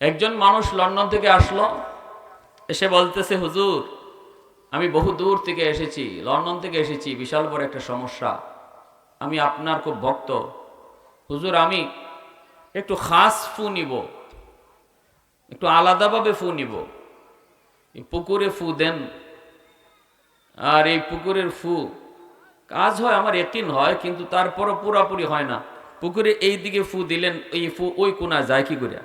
একজন মানুষ লন্ডন থেকে আসলো, এসে বলতেছে, হুজুর, আমি বহু দূর থেকে এসেছি, লন্ডন থেকে এসেছি, বিশাল বড় একটা সমস্যা। আমি আপনার খুব ভক্ত। হুজুর, আমি একটু খাস ফু নিব, একটু আলাদাভাবে ফু নিব। পুকুরে ফু দেন। আর এই পুকুরের ফু, কাজ হয় আমার একিন হয়, কিন্তু তারপরও পুরাপুরি হয় না। পুকুরে এই দিকে ফু দিলেন, এই ফু ওই কোনা যায় কি করে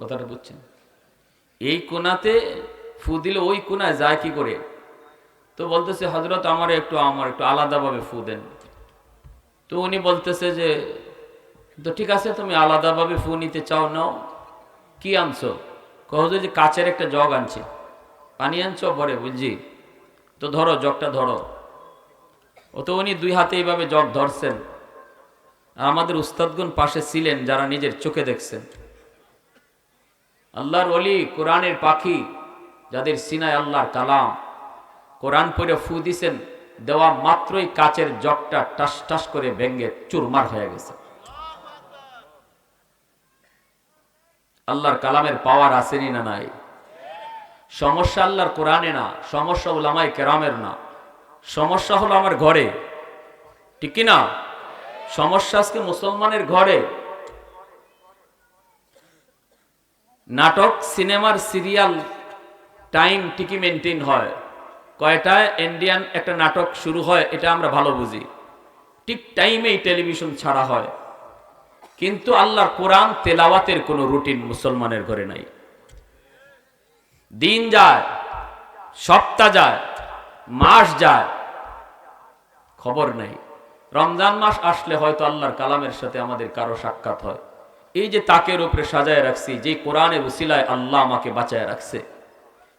কথাটা বুঝছেন? এই কোনাতে ফু দিলে ওই কোনায় যায় কি করে? তো বলতেছে হজরত আমার একটু আমার একটু আলাদাভাবে ফু দেন। তো উনি বলতেছে যে, তো ঠিক আছে, তুমি আলাদাভাবে ফু নিতে চাও, নাও। কি আনছো? কহজো যে কাচের একটা জগ আনছে। পানি আনছো, ভরে বুঝছি তো ধরো, জগটা ধরো। ও তো উনি দুই হাতে এইভাবে জগ ধরছেন। আমাদের উস্তাদগুন পাশে ছিলেন, যারা নিজের চোখে দেখছেন। আল্লাহর অলি কোরআনের পাখি, যাদের সিনায় আল্লাহর কালাম। কোরআন পড়ে ফু দিছেন, দেওয়া মাত্রই কাচের জগটা টাস টাস করে ভেঙ্গে চুরমার হয়ে গেছে। আল্লাহর কালামের পাওয়ার আসেনি না নাই? সমস্যা আল্লাহর কোরআনে না, সমস্যা ওলামাই কেরামের না। সমস্যা হলো আমার ঘরে। ঠিক না? সমস্যা আজকে মুসলমানের ঘরে। নাটক, সিনেমার সিরিয়াল টাইম ঠিকই মেনটেন হয়। কয়টায় ইন্ডিয়ান একটা নাটক শুরু হয়, এটা আমরা ভালো বুঝি। ঠিক টাইমেই টেলিভিশন ছাড়া হয়। কিন্তু আল্লাহর কোরআন তেলাওয়াতের কোনো রুটিন মুসলমানের ঘরে নাই। দিন যায়, সপ্তাহ যায়, মাস যায়, খবর নেই। রমজান মাস আসলে হয়তো আল্লাহর কালামের সাথে আমাদের কারও সাক্ষাৎ হয়। এই যে তাকের উপরে সাজায় রাখছি যে কোরআনের উসিলায় আল্লাহ আমাকে বাঁচায় রাখছে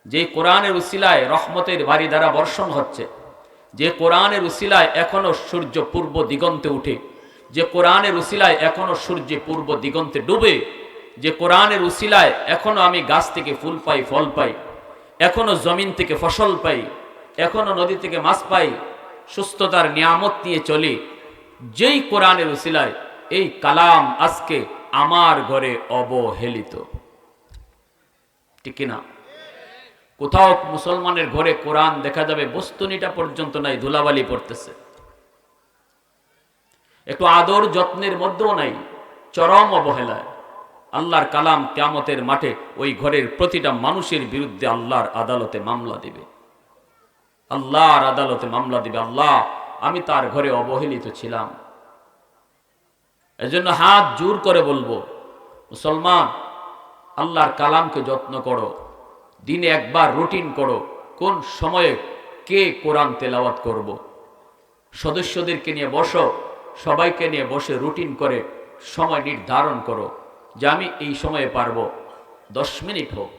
যে কোরআনের উসিলায় রহমতের বাড়ি দ্বারা বর্ষণ হচ্ছে, যে কোরআনের উসিলায় এখনও সূর্য পূর্ব দিগন্তে উঠে, যে কোরআনের উসিলায় এখনও সূর্য পূর্ব দিগন্তে ডুবে, যে কোরআনের উসিলায় এখনও আমি গাছ থেকে ফুল পাই, ফল পাই এখনও জমিন থেকে ফসল পাই, এখনও নদী থেকে মাছ পাই, সুস্থতার নিয়ামত নিয়ে চলি, যেই কোরআনের উসিলায় এই কালাম আজকে আমার ঘরে অবহেলিত। ঠিক না কোথাও মুসলমানের ঘরে কোরআন দেখা যাবে, বস্তুনিটা পর্যন্ত নাই, ধুলাবালি পড়তেছে। একটু আদর যত্নের মধ্যেও নাই, চরম অবহেলায়। আল্লাহর কালাম কেমতের মাঠে ওই ঘরের প্রতিটা মানুষের বিরুদ্ধে আল্লাহর আদালতে মামলা দিবে। আল্লাহর আদালতে মামলা দিবে। আল্লাহ, আমি তার ঘরে অবহেলিত ছিলাম। এজন্য হাত জোর করে বলব, মুসলমান, আল্লাহর কালামকে যত্ন করো, দিনে একবার রুটিন করো, কোন সময়ে কে কোরআন তেলাওয়াত করব। সদস্যদেরকে নিয়ে বসো, সবাইকে নিয়ে বসে রুটিন করে সময় নির্ধারণ করো, যে আমি এই সময়ে পারব দশ মিনিট হোক,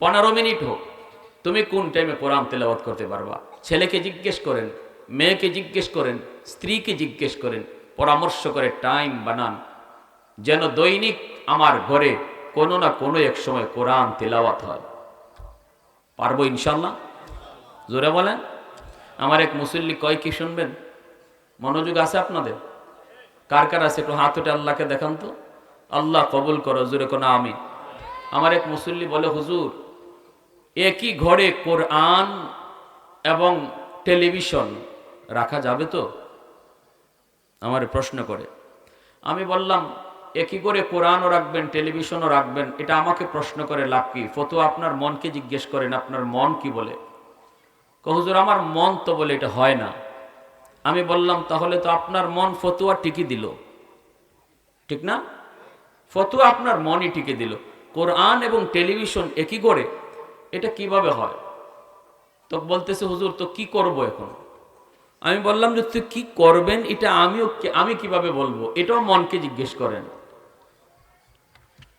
পনেরো মিনিট হোক, তুমি কোন টাইমে কোরআন তেলাওয়াত করতে পারবা ছেলেকে জিজ্ঞেস করেন, মেয়েকে জিজ্ঞেস করেন, স্ত্রীকে জিজ্ঞেস করেন পরামর্শ করে টাইম বানান। যেন দৈনিক আমার ঘরে কোনো না কোনো এক সময় কোরআন তেলাওয়াত হয়। পারব ইনশাল্লাহ জোরে বলেন। আমার এক মুসল্লি কয়, কি শুনবেন? মনোযোগ আছে আপনাদের? কার কার আছে? একটু হাত উঠে আল্লাহকে দেখান তো। আল্লাহ কবুল করো, জোরে কোনো আমি আমার এক মুসল্লি বলে, হুজুর, একই ঘরে কোরআন এবং টেলিভিশন রাখা যাবে তো? আমার প্রশ্ন করে। আমি বললাম একই করে কোরআনও রাখবেন, টেলিভিশনও রাখবেন? এটা আমাকে প্রশ্ন করে, লাভ কি? ফতো আপনার মনকে জিজ্ঞেস করেন, আপনার মন কি বলে? কহুজুর আমার মন তো বলে এটা হয় না। আমি বললাম, তাহলে তো আপনার মন ফতুয়া টিকি দিল। ঠিক না? ফতুয়া আপনার মনই টিকে দিল। কোরআন এবং টেলিভিশন একই করে? এটা কীভাবে হয়? তো বলতেছে, হুজুর, তো কি করব এখন? আমি বললাম যে, তুই কি করবেন? এটা আমিও আমি কীভাবে বলব? এটাও মনকে জিজ্ঞেস করেন।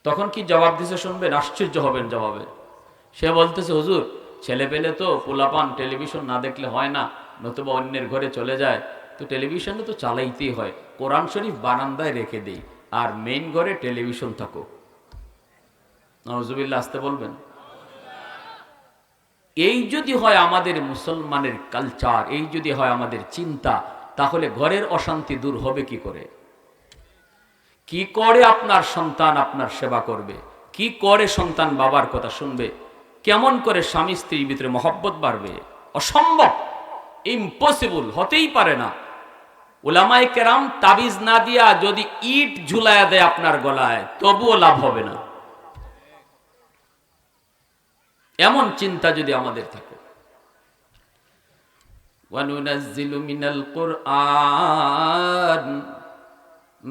তখন কি জবাব দিছে শুনবেন? আশ্চর্য হবেন জবাবে। সে বলতেছে, হুজুর, ছেলে পেলে তো পোলাপান টেলিভিশন না দেখলে হয় না, নতুবা অন্যের ঘরে চলে যায়। তো টেলিভিশনে তো চালাইতেই হয়। কোরআন শরীফ বারান্দায় রেখে দেই, আর মেইন ঘরে টেলিভিশন থাকো নজুবিল্লা আসতে বলবেন এই যদি হয় আমাদের মুসলমানের কালচার এই যদি হয় আমাদের চিন্তা, তাহলে ঘরের অশান্তি দূর হবে কি করে? কি করে আপনার সন্তান আপনার সেবা করবে? কি করে সন্তান বাবার কথা শুনবে? কেমন করে স্বামী স্ত্রীর ভিতরে মহব্বত বাড়বে? অসম্ভব! ইম্পসিবল হতেই পারে না। ওলামায় কেরাম তাবিজ না দিয়া যদি ইট ঝুলায়া দেয় আপনার গলায়, তবুও লাভ হবে না। এমন চিন্তা যদি আমাদের থাকে।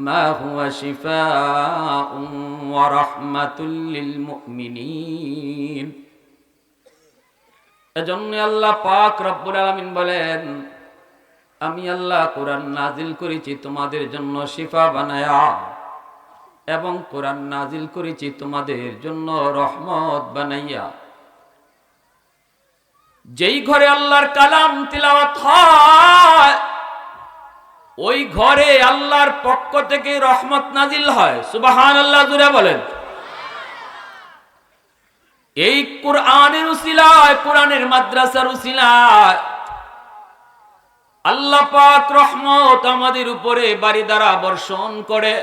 মা হুয়া শিফাউন ওয়া এজন্য আল্লাহ পাক রব্বুল আলামিন বলেন, আমি আল্লাহ কোরআন নাজিল করেছি তোমাদের জন্য শিফা বানায়া এবং কোরআন নাজিল করেছি তোমাদের জন্য রহমত বানাইয়া। যেই ঘরে আল্লাহর কালাম তিলাওয়াত হয়, ওই ঘরে আল্লাহর পক্ষ থেকে রহমত নাজিল হয়। সুবাহান আল্লাহ জুড়ে বলেন। এই কোরআনের উসিলায়, কোরআনের মাদ্রাসার উসিলায় আল্লাহ পাক রহমত আমাদের উপরে বাড়ি দ্বারা বর্ষণ করে।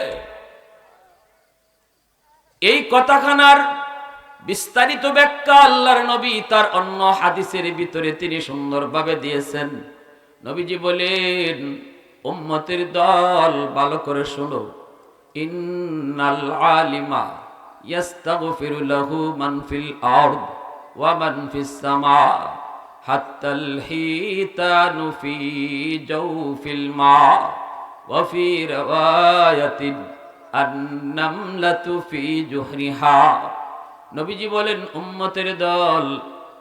এই কথাখানার বিস্তারিত ব্যাখ্যা আল্লাহর নবী তার অন্য হাদিসের ভিতরে তিনি সুন্দরভাবে দিয়েছেন। নবীজি বলেন, উম্মতের দল, ভালো করে শোনো। ইন্নাল আলিমা ইয়াস্তাগফিরু লাহু মান ফিল আরদ ওয়া মান ফিস সামা হাত্তাল হিতানু ফি জাওফিল মা ওয়া ফি রাওয়ায়াতিন আন-নামলাতু ফি জুহরিহা। নবীজি বলেন, উম্মতের দল,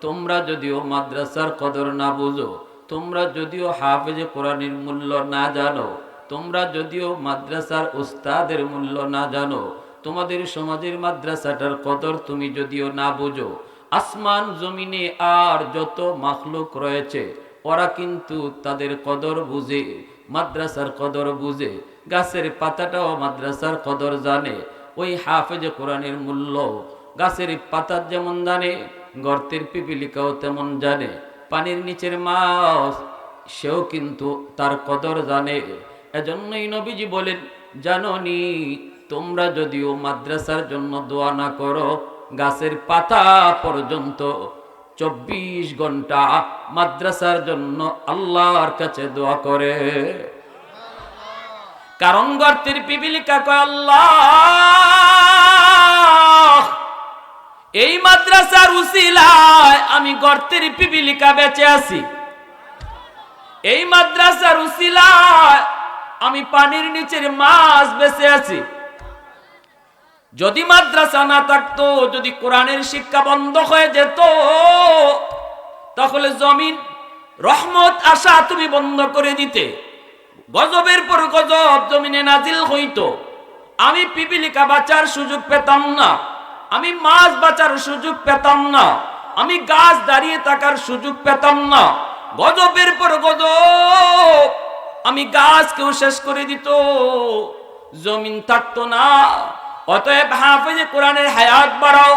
তোমরা যদিও মাদ্রাসার কদর না বুঝো, তোমরা যদিও হাফেজে কোরআনের মূল্য না জানো, তোমরা যদিও মাদ্রাসার উস্তাদের মূল্য না জানো, তোমাদের সমাজের মাদ্রাসাটার কদর তুমি যদিও না বুঝো, আসমান জমিনে আর যত মাখলুক রয়েছে, ওরা কিন্তু তাদের কদর বুঝে, মাদ্রাসার কদর বুঝে, গাছের পাতাটাও মাদ্রাসার কদর জানে, ওই হাফেজে কোরআনের মূল্য গাছের পাতার যেমন জানে গর্তের পিপিলিকাও তেমন জানে। পানির নিচের মাছ, সেও কিন্তু তার কদর জানে। এজন্যই নবীজি বলেন, জাননি, তোমরা যদিও মাদ্রাসার জন্য দোয়া না করো, গাছের পাতা পর্যন্ত চব্বিশ ঘণ্টা মাদ্রাসার জন্য আল্লাহর কাছে দোয়া করে। কারণ গর্তের পিপিলিকা কয়, আল্লাহ! এই মাদ্রাসার উসিলায় আমি গর্তের পিপিলিকা বেঁচে আছি। এই মাদ্রাসার উসিলায় আমি পানির নিচের মাছ বেঁচে আছি। যদি মাদ্রাসা না থাকতো, যদি কোরআনের শিক্ষা বন্ধ হয়ে যেত, তাহলে জমিন, রহমত, আশা তুমি বন্ধ করে দিতে। গজবের পর গজব জমিনে নাজিল হইতো। আমি পিপিলিকা বাঁচার সুযোগ পেতাম না। আমি মাছ বাঁচার সুযোগ পেতাম না। আমি গাছ দাঁড়িয়ে থাকার সুযোগ পেতাম না। গজবের পর গজব আমি গাছকেও শেষ করে দিত। জমিন থাকতো না। অতএব হাফেজে কোরআনের হায়াত বাড়াও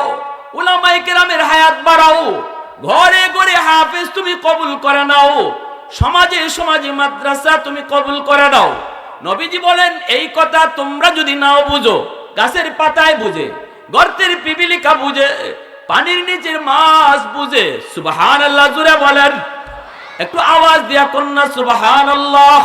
উলামাই কেরামের হায়াত বাড়াও। ঘরে ঘরে হাফেজ তুমি কবুল করে নাও। সমাজে সমাজে মাদ্রাসা তুমি কবুল করে নাও। নবীজি বলেন, এই কথা তোমরা যদি নাও বুঝো, গাছের পাতায় বুঝে। গর্তের পিপিলিকা বুঝে, পানির নিচের মাছ বুঝে সুবাহান আল্লাহ জুড়ে বলেন। একটু আওয়াজ দিয়া কন্যা সুবাহান আল্লাহ